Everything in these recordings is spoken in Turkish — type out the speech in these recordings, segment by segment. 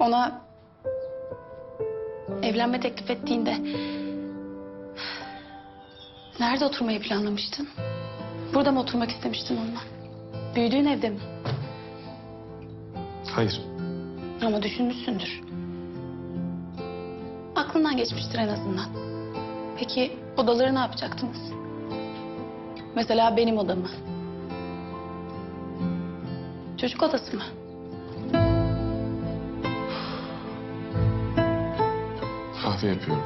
ona evlenme teklif ettiğinde nerede oturmayı planlamıştın? Burada mı oturmak istemiştin onunla? Büyüdüğün evde mi? Hayır. Ama düşünmüşsündür. Aklından geçmiştir en azından. Peki odaları ne yapacaktınız? Mesela benim odamı. Çocuk odası mı? Kahve yapıyorum.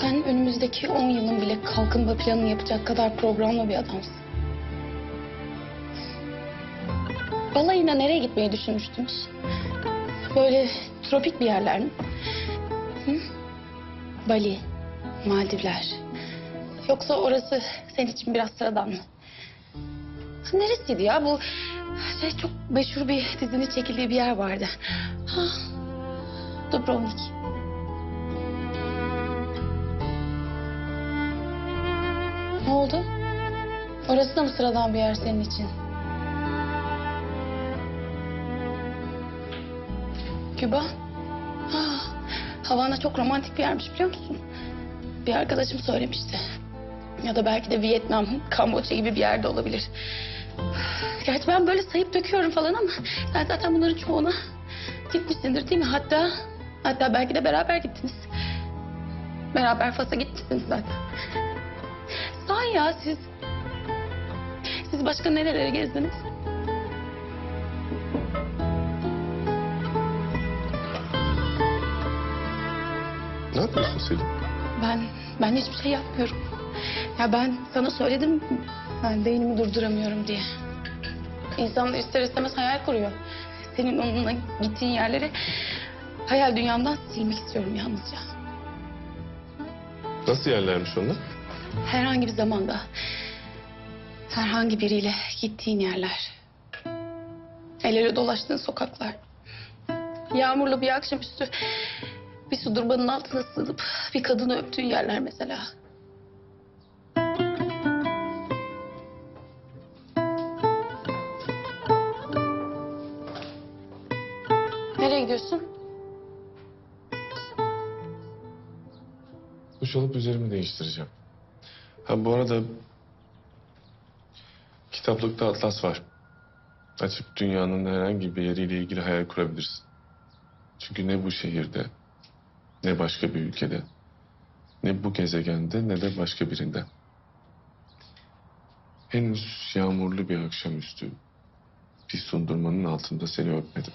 Sen önümüzdeki 10 yılın bile kalkınma planını yapacak kadar programlı bir adamsın. Balayına nereye gitmeyi düşünmüştünüz? Böyle tropik bir yerler mi? Hı? Bali, Maldivler. Yoksa orası senin için biraz sıradan mı? Neresiydi ya bu? Şey çok meşhur bir dizinin çekildiği bir yer vardı. Ha, Dubrovnik. Ne oldu? Orası da mı sıradan bir yer senin için? Küba? Ah, Havana çok romantik bir yermiş biliyor musun? Bir arkadaşım söylemişti. Ya da belki de Vietnam, Kamboçya gibi bir yerde olabilir. Gerçi ben böyle sayıp döküyorum falan ama sen zaten bunların çoğuna gitmişsindir değil mi? Hatta hatta belki de beraber gittiniz. Beraber Fas'a gitmişsiniz zaten. Sahi ya siz... Siz başka nerelere gezdiniz? Yapıyorsun Selin? Ben, ben hiçbir şey yapmıyorum. Ya ben sana söyledim, ben beynimi durduramıyorum diye. İnsanlar ister istemez hayal kuruyor. Senin onunla gittiğin yerleri hayal dünyamdan silmek istiyorum yalnızca. Nasıl yerlermiş onlar? Herhangi bir zamanda, herhangi biriyle gittiğin yerler. El ele dolaştığın sokaklar. Yağmurlu bir akşamüstü bir su durbanın altına sığınıp bir kadını öptüğün yerler mesela. Nereye gidiyorsun? Duş alıp üzerimi değiştireceğim. Ha bu arada kitaplıkta atlas var. Açıp dünyanın herhangi bir yeriyle ilgili hayal kurabilirsin. Çünkü ne bu şehirde, ne başka bir ülkede, ne bu gezegende ne de başka birinde. Henüz yağmurlu bir akşamüstü bir sundurmanın altında seni öpmedim.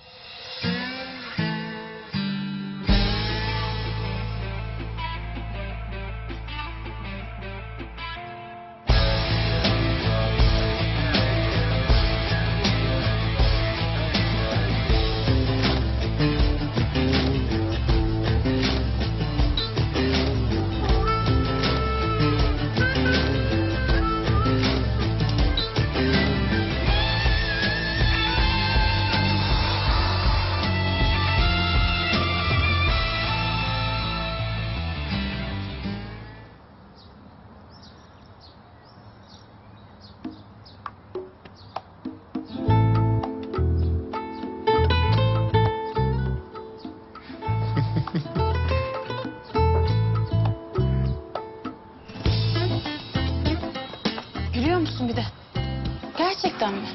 Gerçekten mi?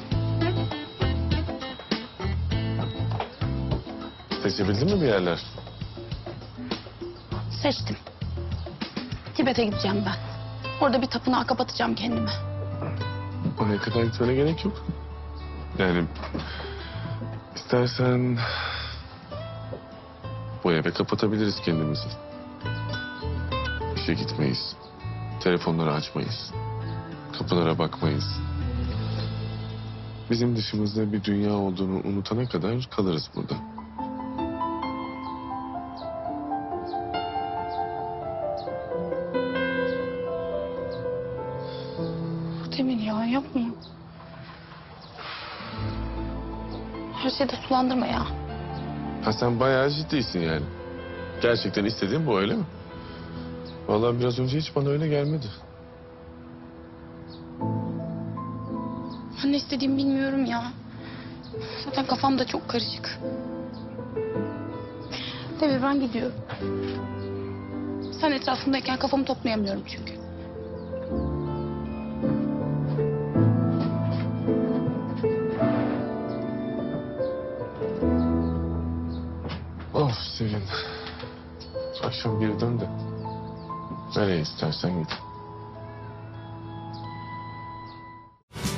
Seçebildin mi bir yerler? Seçtim. Tibet'e gideceğim ben. Orada bir tapınağa kapatacağım kendimi. Oraya kadar gitmene gerek yok. Yani istersen bu eve kapatabiliriz kendimizi. İşe gitmeyiz. Telefonları açmayız. Kapılara bakmayız. Bizim dışımızda bir dünya olduğunu unutana kadar kalırız burada. Demin ya yapma. Her şeyi de sulandırma ya. Ha sen bayağı ciddisin yani. Gerçekten istediğin bu öyle mi? Vallahi biraz önce hiç bana öyle gelmedi. Ben ne istediğimi bilmiyorum ya. Zaten kafam da çok karışık. Devirden gidiyor. Sen etrafımdayken kafamı toplayamıyorum çünkü. Of Selin. Akşam geri dön de. Nereye istersen git.